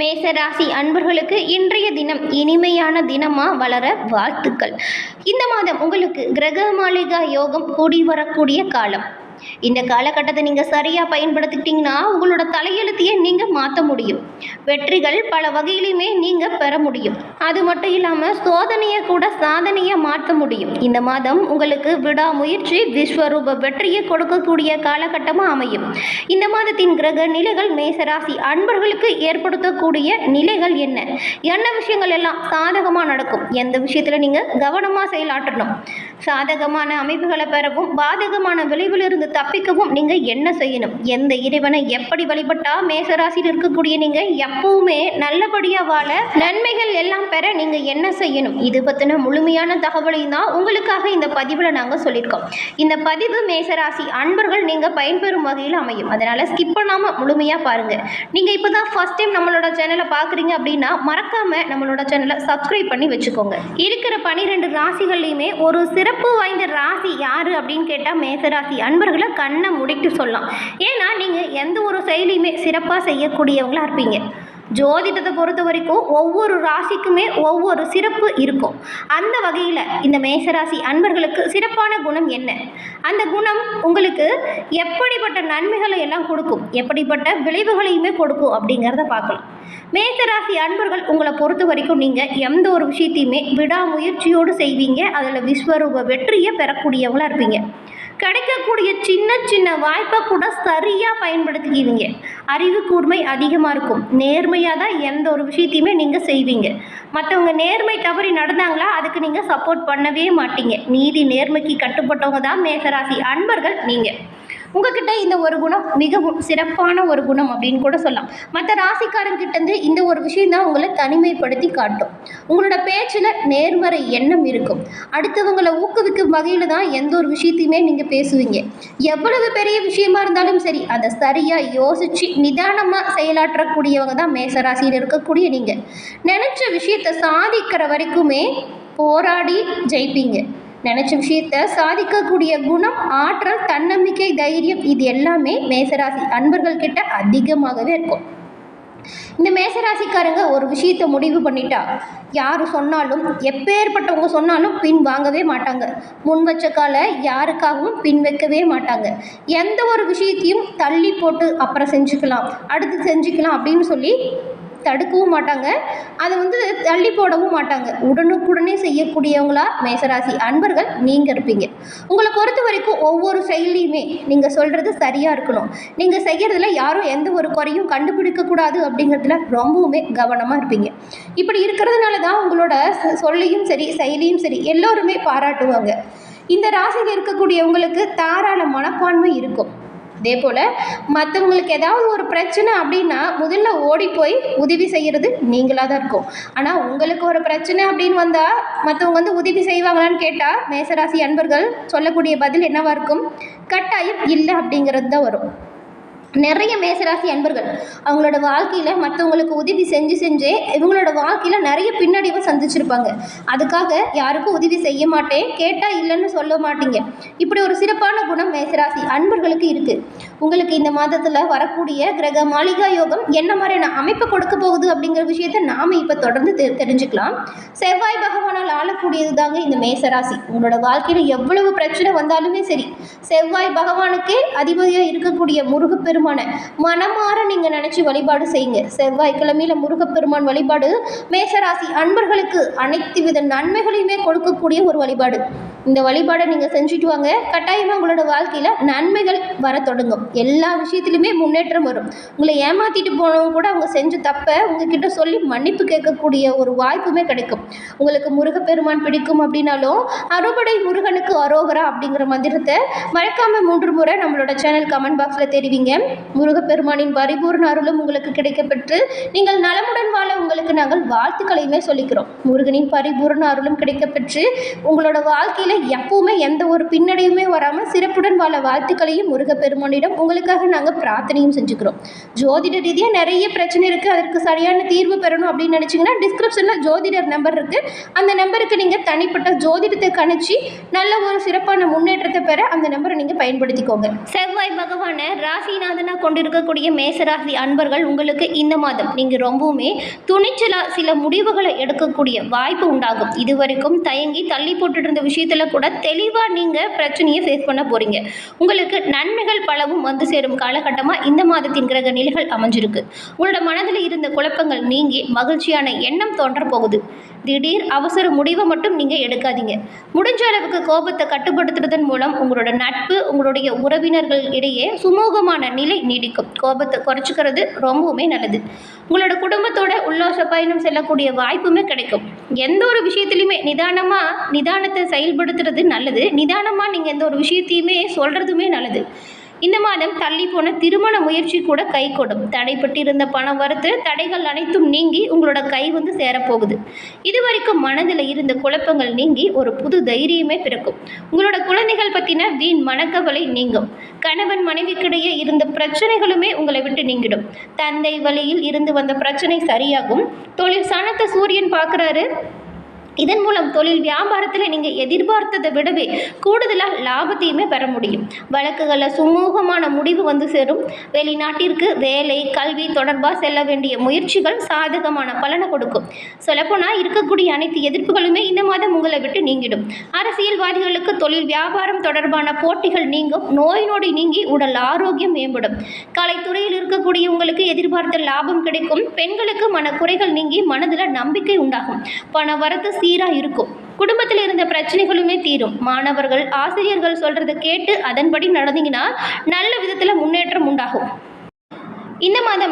மேசராசி அன்பர்களுக்கு இன்றைய தினம் இனிமையான தினமாக வளர வாழ்த்துக்கள். இந்த மாதம் உங்களுக்கு கிரக மாளிகா யோகம் கூடி வரக்கூடிய காலம். இந்த காலகட்டத்தை நீங்கள் சரியாக பயன்படுத்திக்கிட்டிங்கன்னா உங்களோட தலையெழுத்தையே நீங்கள் மாற்ற முடியும். வெற்றிகள் பல வகையிலுமே நீங்கள் பெற முடியும். அது மட்டும் இல்லாமல் சோதனையை கூட சாதனையை மாற்ற முடியும். இந்த மாதம் உங்களுக்கு விடாமுயற்சி விஸ்வரூப வெற்றியை கொடுக்கக்கூடிய காலகட்டமாக அமையும். இந்த மாதத்தின் கிரக நிலைகள் மேசராசி அன்பர்களுக்கு ஏற்படுத்தக்கூடிய நிலைகள் என்ன? என்ன விஷயங்கள் எல்லாம் சாதகமாக நடக்கும்? எந்த விஷயத்தில் நீங்கள் கவனமாக செயலாற்றணும்? சாதகமான அமைப்புகளை பெறவும் பாதகமான விளைவிலிருந்து தப்பிக்கவும் நீங்கள் என்ன செய்யணும்? எந்த இறைவனை எப்படி வழிபட்டா மேசராசியில் இருக்கக்கூடிய நீங்கள் எப்பவுமே நல்லபடியாக வாழ நன்மைகள் எல்லாம் பெற நீங்கள் என்ன செய்யணும்? இது பற்றின முழுமையான தகவலையும் தான் உங்களுக்காக இந்த பதிவில் நாங்கள் சொல்லியிருக்கோம். இந்த பதிவு மேசராசி அன்பர்கள் நீங்கள் பயன்பெறும் வகையில் அமையும். அதனால் ஸ்கிப் பண்ணாமல் முழுமையாக பாருங்கள் நீங்கள் இப்போ தான் ஃபஸ்ட் டைம் நம்மளோட சேனலை பார்க்குறீங்க அப்படின்னா மறக்காமல் நம்மளோட சேனலை சப்ஸ்கிரைப் பண்ணி வச்சுக்கோங்க. இருக்கிற பன்னிரெண்டு ராசிகள்லையுமே ஒரு சிறப்பு வாய்ந்த ராசி யார் அப்படின்னு கேட்டால் மேசராசி அன்பர்கள் கண்ணை முடிக்க சொல்லலாம். ஏன்னா நீங்கள் எந்த ஒரு செயலியுமே சிறப்பாக செய்யக்கூடியவங்களாக இருப்பீங்க. ஜோதிடத்தை பொறுத்த வரைக்கும் ஒவ்வொரு ராசிக்குமே ஒவ்வொரு சிறப்பு இருக்கும். அந்த வகையில் இந்த மேசராசி அன்பர்களுக்கு சிறப்பான குணம் என்ன? அந்த குணம் உங்களுக்கு எப்படிப்பட்ட நன்மைகளை எல்லாம் கொடுக்கும்? எப்படிப்பட்ட விளைவுகளையுமே கொடுக்கும் அப்படிங்கிறத பார்க்கலாம். மேசராசி அன்பர்கள் உங்களை பொறுத்த வரைக்கும் நீங்கள் எந்த ஒரு விஷயத்தையுமே விடாமுயற்சியோடு செய்வீங்க. அதில் விஸ்வரூப வெற்றியை பெறக்கூடியவங்களாக இருப்பீங்க. கிடைக்கக்கூடிய சின்ன சின்ன வாய்ப்பை கூட சரியாக பயன்படுத்திக்குவீங்க. அறிவு கூர்மை அதிகமாக இருக்கும். நேர்மையாக தான் எந்த ஒரு விஷயத்தையுமே நீங்கள் செய்வீங்க. மற்றவங்க நேர்மை தவறி நடந்தாங்களா அதுக்கு நீங்கள் சப்போர்ட் பண்ணவே மாட்டீங்க. நீதி நேர்மைக்கு கட்டுப்பட்டவங்க தான் மேகராசி அன்பர்கள் நீங்கள் உங்ககிட்ட இந்த ஒரு குணம் மிகவும் சிறப்பான ஒரு குணம் அப்படின்னு கூட சொல்லலாம். மற்ற ராசிக்காரங்கிட்டேருந்து இந்த ஒரு விஷயம் தான் உங்களை தனிமைப்படுத்தி காட்டும். உங்களோட பேச்சில் நேர்மறை எண்ணம் இருக்கும். அடுத்தவங்களை ஊக்குவிக்கும் வகையில் தான் எந்த ஒரு விஷயத்தையுமே நீங்கள் பேசுவீங்க. எவ்வளவு பெரிய விஷயமா இருந்தாலும் சரி அதை சரியாக யோசித்து நிதானமாக செயலாற்றக்கூடியவங்க தான் மேசராசியில் இருக்கக்கூடிய நீங்கள் நினச்ச விஷயத்தை சாதிக்கிற வரைக்குமே போராடி ஜெயிப்பீங்க. நினச்ச விஷயத்த சாதிக்கக்கூடிய குணம் ஆற்றல் தன்னம்பிக்கை தைரியம் இது எல்லாமே மேசராசி அன்பர்கள் கிட்ட அதிகமாகவே இருக்கும். இந்த மேசராசிக்காரங்க ஒரு விஷயத்தை முடிவு பண்ணிட்டா யார் சொன்னாலும் எப்பேற்பட்டவங்க சொன்னாலும் பின் வாங்கவே மாட்டாங்க. முன் வச்ச கால யாருக்காகவும் பின் வைக்கவே மாட்டாங்க. எந்த ஒரு விஷயத்தையும் தள்ளி போட்டு அப்புறம் செஞ்சுக்கலாம் அடுத்து செஞ்சுக்கலாம் அப்படின்னு சொல்லி தடுக்கவும் மாட்டாங்க. அதை வந்து தள்ளி போடவும் மாட்டாங்க. உடனுக்குடனே செய்யக்கூடியவங்களா மேசராசி அன்பர்கள் நீங்கள் இருப்பீங்க. உங்களை பொறுத்த வரைக்கும் ஒவ்வொரு செயலியுமே நீங்கள் சொல்கிறது சரியாக இருக்கணும். நீங்கள் செய்கிறதுல யாரும் எந்த ஒரு குறையும் கண்டுபிடிக்கக்கூடாது அப்படிங்கிறதுல ரொம்பவுமே கவனமாக இருப்பீங்க. இப்படி இருக்கிறதுனால தான் உங்களோட சொல்லையும் சரி செயலியும் சரி எல்லோருமே பாராட்டுவாங்க. இந்த ராசியில் இருக்கக்கூடியவங்களுக்கு தாராள மனப்பான்மை இருக்கும். அதே போல் மற்றவங்களுக்கு ஏதாவது ஒரு பிரச்சனை அப்படின்னா முதல்ல ஓடி போய் உதவி செய்கிறது நீங்களாக தான் இருக்கும். ஆனால் உங்களுக்கு ஒரு பிரச்சனை அப்படின்னு வந்தால் மற்றவங்க வந்து உதவி செய்வாங்களான்னு கேட்டால் மேசராசி அன்பர்கள் சொல்லக்கூடிய பதில் என்னவா இருக்கும்? கட்டாயம் இல்லை அப்படிங்கிறது தான் வரும். நிறைய மேசராசி அன்பர்கள் அவங்களோட வாழ்க்கையில் மற்றவங்களுக்கு உதவி செஞ்சு செஞ்சே இவங்களோட வாழ்க்கையில் நிறைய பின்னடைவை சந்திச்சிருப்பாங்க. அதுக்காக யாருக்கும் உதவி செய்ய மாட்டேன் கேட்டால் இல்லைன்னு சொல்ல மாட்டீங்க. இப்படி ஒரு சிறப்பான குணம் மேசராசி அன்பர்களுக்கு இருக்குது உங்களுக்கு இந்த மாதத்தில் வரக்கூடிய கிரக மாளிகா யோகம் என்ன மாதிரியான அமைப்பு கொடுக்க போகுது அப்படிங்கிற விஷயத்தை நாம் இப்போ தொடர்ந்து தெ தெரிஞ்சுக்கலாம். செவ்வாய் பகவான் ஆளக்கூடியது தாங்க இந்த மேசராசி. உங்களோட வாழ்க்கையில் எவ்வளவு பிரச்சனை வந்தாலுமே சரி செவ்வாய் பகவானுக்கே அதிபதியாக இருக்கக்கூடிய முருகப்பெருமான மனமாற நீங்கள் நினச்சி வழிபாடு செய்யுங்க. செவ்வாய்க்கிழமையில் முருகப்பெருமான் வழிபாடு மேசராசி அன்பர்களுக்கு அனைத்து வித நன்மைகளையுமே கொடுக்கக்கூடிய ஒரு வழிபாடு. இந்த வழிபாடை நீங்கள் செஞ்சுட்டு வாங்க. கட்டாயமாக உங்களோட வாழ்க்கையில் நன்மைகள் வர தொடங்கும். எல்லா விஷயத்துலையுமே முன்னேற்றம் வரும். உங்களை ஏமாற்றிட்டு போனவங்க கூட அவங்க செஞ்ச தப்பை உங்ககிட்ட சொல்லி மன்னிப்பு கேட்கக்கூடிய ஒரு வாய்ப்புமே கிடைக்கும். உங்களுக்கு முருகப்பெருமான் பிடிக்கும் அப்படின்னாலும் அறுபடை முருகனுக்கு அரோகரா அப்படிங்கிற மந்திரத்தை மறக்காமல் மூன்று முறை நம்மளோட சேனல் கமெண்ட் பாக்ஸில் தெரிவிங்க. முருகப்பெருமானின் பரிபூர்ண அருளும் உங்களுக்கு கிடைக்கப்பெற்று நீங்கள் நலமுடன் வாழ உங்களுக்கு நாங்கள் வாழ்த்துக்களையுமே சொல்லிக்கிறோம். முருகனின் பரிபூர்ண அருளும் கிடைக்கப்பெற்று உங்களோட வாழ்க்கையில் வாழ்க்கையில் எப்பவுமே எந்த ஒரு பின்னடையுமே வராமல் சிறப்புடன் வாழ வாழ்த்துக்களையும் முருகப்பெருமானிடம் உங்களுக்காக நாங்கள் பிரார்த்தனையும் செஞ்சுக்கிறோம். ஜோதிட ரீதியாக நிறைய பிரச்சனை இருக்குது அதற்கு சரியான தீர்வு பெறணும் அப்படின்னு நினச்சிங்கன்னா டிஸ்கிரிப்ஷனில் ஜோதிடர் நம்பர் இருக்குது அந்த நம்பருக்கு நீங்கள் தனிப்பட்ட ஜோதிடத்தை கணிச்சு நல்ல ஒரு சிறப்பான முன்னேற்றத்தை பெற அந்த நம்பரை நீங்கள் பயன்படுத்திக்கோங்க. செவ்வாய் பகவானை ராசிநாதனாக கொண்டிருக்கக்கூடிய மேசராசி அன்பர்கள் உங்களுக்கு இந்த மாதம் நீங்கள் ரொம்பவுமே துணிச்சலாக சில முடிவுகளை எடுக்கக்கூடிய வாய்ப்பு உண்டாகும். இதுவரைக்கும் தயங்கி தள்ளி போட்டுட்டு இருந்த விஷயத்தில் கூட தெளிவாக நீங்கள் பிரச்சனையை ஃபேஸ் பண்ண போகிறீங்க. உங்களுக்கு நன்மைகள் பலவும் வந்து சேரும் காலகட்டமாக இந்த மாதத்தின் கிரக நிலைகள் அமைஞ்சிருக்கு. உங்களோட மனதில் இருந்த குழப்பங்கள் நீங்கி மகிழ்ச்சியான எண்ணம் தோன்ற போகுது. திடீர் அவசர முடிவை மட்டும் நீங்கள் எடுக்காதீங்க. முடிஞ்ச அளவுக்கு கோபத்தை கட்டுப்படுத்துறதன் மூலம் உங்களோட நட்பு உங்களுடைய உறவினர்கள் இடையே சுமூகமான நிலை நீடிக்கும். கோபத்தை குறைச்சிக்கிறது ரொம்பவுமே நல்லது. உங்களோட குடும்பத்தோட உல்லாச பயணம் செல்லக்கூடிய வாய்ப்புமே கிடைக்கும். எந்த ஒரு விஷயத்துலையுமே நிதானமாக நிதானத்தை செயல்படுத்துறது நல்லது. நிதானமாக நீங்கள் எந்த ஒரு விஷயத்தையுமே சொல்கிறதுமே நல்லது. இந்த மாதம் தள்ளி போன திருமண முயற்சி கூட கைகூடும். தடைப்பட்டிருந்த பண வரத்து தடைகள் அனைத்தும் நீங்கி உங்களோட கை வந்து சேரப்போகுது. இதுவரைக்கும் மனதில் இருந்த குழப்பங்கள் நீங்கி ஒரு புது தைரியமே பிறக்கும். உங்களோட குழந்தைகள் பற்றின வீண் மனக்கவலை நீங்கும். கணவன் மனைவிக்கிடையே இருந்த பிரச்சனைகளுமே உங்களை விட்டு நீங்கிடும். தந்தை வழியில் இருந்து வந்த பிரச்சனை சரியாகும். தொழில் சனத்தை சூரியன் பார்க்குறாரு இதன் மூலம் தொழில் வியாபாரத்தில் நீங்கள் எதிர்பார்த்ததை விடவே கூடுதலாக லாபத்தையுமே பெற முடியும். வழக்குகளில் சுமூகமான முடிவு வந்து சேரும். வெளிநாட்டிற்கு வேலை கல்வி தொடர்பாக செல்ல வேண்டிய முயற்சிகள் சாதகமான பலனை கொடுக்கும். சொல்லப்போனால் இருக்கக்கூடிய அனைத்து எதிர்ப்புகளுமே இந்த மாதம் உங்களை விட்டு நீங்கிடும். அரசியல்வாதிகளுக்கு தொழில் வியாபாரம் தொடர்பான போட்டிகள் நீங்கும். நோய் நொடி நீங்கி உடல் ஆரோக்கியம் மேம்படும். கலைத்துறையில் இருக்கக்கூடிய உங்களுக்கு எதிர்பார்த்த லாபம் கிடைக்கும். பெண்களுக்கு மன குறைகள் நீங்கி மனதில் நம்பிக்கை உண்டாகும். பண வரத்து சீராக இருக்கும். குடும்பத்தில் இருந்த பிரச்சனைகளுமே தீரும். மாணவர்கள் ஆசிரியர்கள் சொல்கிறத கேட்டு அதன்படி நடந்தீங்கன்னா நல்ல விதத்தில் முன்னேற்றம் உண்டாகும்.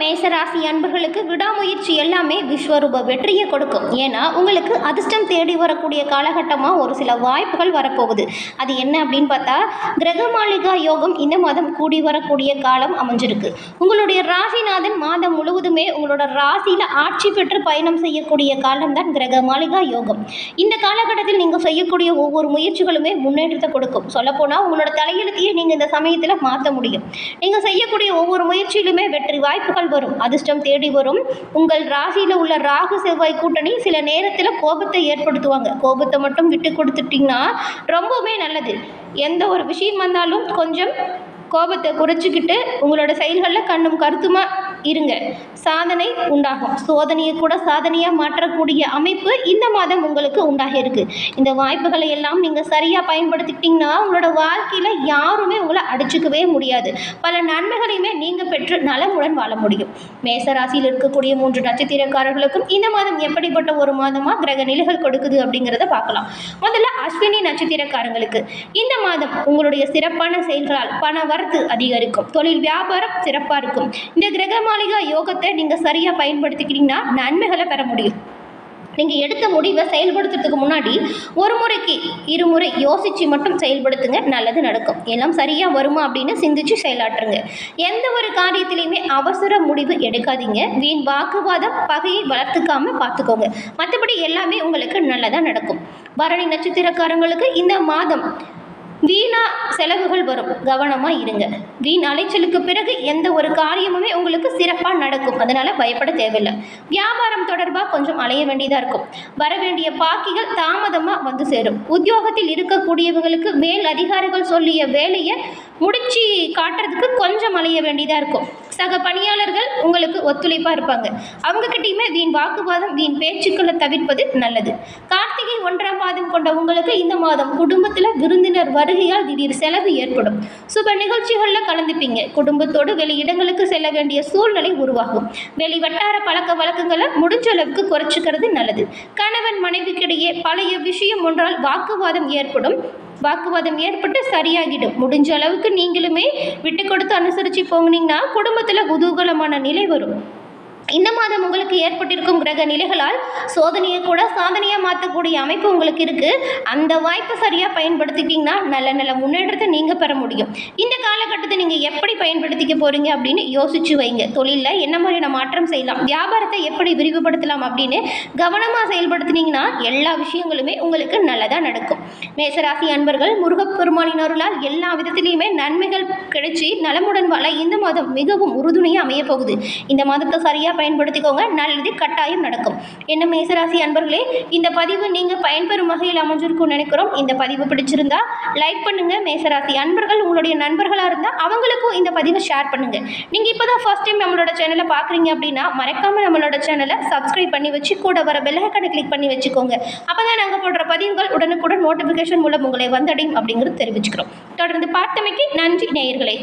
மேசராசி அன்பர்களுக்கு விடாமுயற்சி எல்லாமே விஸ்வரூப வெற்றியை கொடுக்கும். ஏன்னா உங்களுக்கு அதிர்ஷ்டம் தேடி வரக்கூடிய காலகட்டமாக ஒரு சில வாய்ப்புகள் வரப்போகுது. அது என்ன அப்படின்னு பார்த்தா கிரக மாளிகா யோகம் இந்த மாதம் கூடி வரக்கூடிய காலம் அமைஞ்சிருக்கு. உங்களுடைய ராசிநாதன் மாதம் முழுவதுமே உங்களோட ராசியில் ஆட்சி பெற்று பயணம் செய்யக்கூடிய காலம்தான் கிரக மாளிகா யோகம். இந்த காலகட்டத்தில் நீங்கள் செய்யக்கூடிய ஒவ்வொரு முயற்சிகளுமே முன்னேற்றத்தை கொடுக்கும். சொல்லப்போனால் உங்களோட தலையெழுத்தையே நீங்கள் இந்த சமயத்தில் மாற்ற முடியும். நீங்கள் செய்யக்கூடிய ஒவ்வொரு முயற்சியிலுமே வெற்றி வாய்ப்புகள் வரும். அதிர்ஷ்டம் தேடி வரும். உங்கள் ராசியில் உள்ள ராகு செவ்வாய் கூட்டணி சில நேரத்தில் கோபத்தை ஏற்படுத்துவாங்க. கோபத்தை மட்டும் விட்டு கொடுத்துட்டிங்கன்னா ரொம்பவுமே நல்லது. எந்த ஒரு விஷயம் வந்தாலும் கொஞ்சம் கோபத்தை குறைச்சிக்கிட்டு உங்களோட செயல்களில் கண்ணும் கருத்துமா இருங்க. சாதனை உண்டாகும். சோதனையை கூட சாதனையாக மாற்றக்கூடிய அமைப்பு இந்த மாதம் உங்களுக்கு உண்டாகிருக்கு இந்த வாய்ப்புகளை எல்லாம் நீங்கள் சரியாக பயன்படுத்திக்கிட்டிங்கன்னா உங்களோட வாழ்க்கையில் யாருமே உங்களை அடிச்சுக்கவே முடியாது. பல நன்மைகளையுமே நீங்கள் பெற்று நலமுடன் வாழ முடியும். மேச ராசியில் இருக்கக்கூடிய மூன்று நட்சத்திரக்காரர்களுக்கும் இந்த மாதம் எப்படிப்பட்ட ஒரு மாதமாக கிரக நிலைகள் கொடுக்குது அப்படிங்கிறத பார்க்கலாம். முதல்ல அஸ்வினி நட்சத்திரக்காரங்களுக்கு. இந்த மாதம் உங்களுடைய சிறப்பான செயல்களால் பண வரத்து அதிகரிக்கும். தொழில் வியாபாரம் சிறப்பாக இருக்கும். இந்த கிரக மாளிகா யோகத்தை நீங்கள் சரியாக பயன்படுத்திக்கிட்டீங்கன்னா நன்மைகளை பெற முடியும். நீங்கள் எடுத்த முடிவை செயல்படுத்துறதுக்கு முன்னாடி ஒரு முறைக்கு இருமுறை யோசித்து மட்டும் செயல்படுத்துங்க. நல்லது நடக்கும். எல்லாம் சரியாக வருமா அப்படின்னு சிந்திச்சு செயலாற்றுங்க. எந்த ஒரு காரியத்திலையுமே அவசர முடிவு எடுக்காதீங்க. வீண் வாக்குவாதம் பகையை வளர்த்துக்காம பார்த்துக்கோங்க. மற்றபடி எல்லாமே உங்களுக்கு நல்லதாக நடக்கும். பரணி நட்சத்திரக்காரங்களுக்கு இந்த மாதம் வீணா செலவுகள் வரும். கவனமாக இருங்க. வீண் அலைச்சலுக்கு பிறகு எந்த ஒரு காரியமுமே உங்களுக்கு சிறப்பாக நடக்கும். அதனால் பயப்பட தேவையில்லை. வியாபாரம் தொடர்பாக கொஞ்சம் அலைய வேண்டியதாக இருக்கும். வர வேண்டிய பாக்கிகள் தாமதமாக வந்து சேரும். உத்தியோகத்தில் இருக்கக்கூடியவங்களுக்கு மேல் அதிகாரிகள் சொல்லிய வேலையை முடிச்சு காட்டுறதுக்கு கொஞ்சம் அலைய வேண்டியதாக இருக்கும். சக பணியாளர்கள் உங்களுக்கு ஒத்துழைப்பாக இருப்பாங்க. அவங்கக்கிட்டையுமே வீண் வாக்குவாதம் வீண் பேச்சுக்களை தவிர்ப்பது நல்லது. கார்த்திகை ஒன்றாம் மாதம் கொண்ட உங்களுக்கு இந்த மாதம் குடும்பத்தில் விருந்தினர் வருகையால் திடீர் செலவு ஏற்படும். சுப நிகழ்ச்சிகளில் கலந்துப்பீங்க. குடும்பத்தோடு வெளி இடங்களுக்கு செல்ல வேண்டிய சூழ்நிலை உருவாகும். வெளி வட்டார பழக்க வழக்கங்களை முடிஞ்ச அளவுக்கு குறைச்சிக்கிறது நல்லது. கணவன் மனைவிக்கிடையே பழைய விஷயம் ஒன்றால் வாக்குவாதம் ஏற்படும். வாக்குவாதம் ஏற்பட்டு சரியாகிடும். முடிஞ்ச அளவுக்கு நீங்களுமே விட்டு கொடுத்து அனுசரித்து போனீங்கன்னா குடும்பத்தில் குதூகலமான நிலை வரும். இந்த மாதம் உங்களுக்கு ஏற்பட்டிருக்கும் கிரக நிலைகளால் சோதனையை கூட சாதனையாக மாற்றக்கூடிய அமைப்பு உங்களுக்கு இருக்குது அந்த வாய்ப்பை சரியாக பயன்படுத்திட்டிங்கன்னா நல்ல நல்ல முன்னேற்றத்தை நீங்கள் பெற முடியும். இந்த காலகட்டத்தை நீங்கள் எப்படி பயன்படுத்திக்க போகிறீங்க அப்படின்னு யோசிச்சு வைங்க. தொழிலில் என்ன மாதிரியான மாற்றம் செய்யலாம்? வியாபாரத்தை எப்படி விரிவுபடுத்தலாம் அப்படின்னு கவனமாக செயல்படுத்தினீங்கன்னா எல்லா விஷயங்களுமே உங்களுக்கு நல்லதாக நடக்கும். மேசராசி அன்பர்கள் முருகப்பெருமானின் அருளால் எல்லா விதத்திலையுமே நன்மைகள் கிடைச்சி நலமுடன் வாழ இந்த மாதம் மிகவும் உறுதுணையாக அமைய போகுது. இந்த மாதத்தை சரியாக பயன்படுத்திக்கோங்க. நல்லது கட்டாயம் நடக்கும். என்ன மேசராசி அன்பர்களே இந்த பதிவு நீங்கள் பயன்பெறும் வகையில் அமைஞ்சிருக்கும்னு நினைக்கிறோம். இந்த பதிவு பிடிச்சிருந்தா லைக் பண்ணுங்க. மேசராசி அன்பர்கள் உங்களுடைய நண்பர்களாக இருந்தால் அவங்களுக்கும் இந்த பதிவை ஷேர் பண்ணுங்க. நீங்கள் இப்போ தான் ஃபர்ஸ்ட் டைம் நம்மளோட சேனலை பார்க்குறீங்க அப்படின்னா மறக்காம நம்மளோட சேனலை சப்ஸ்கிரைப் பண்ணி வச்சு கூட வர பெல்லைக்கனை கிளிக் பண்ணி வச்சுக்கோங்க. அப்போ தான் நாங்கள் போடுற பதிவுகள் உடனுக்குடன் நோட்டிஃபிகேஷன் மூலம் உங்களை வந்தடையும் அப்படிங்கிறது தெரிவிச்சுக்கிறோம். தொடர்ந்து பார்த்தமைக்கு நன்றி நேயர்களே.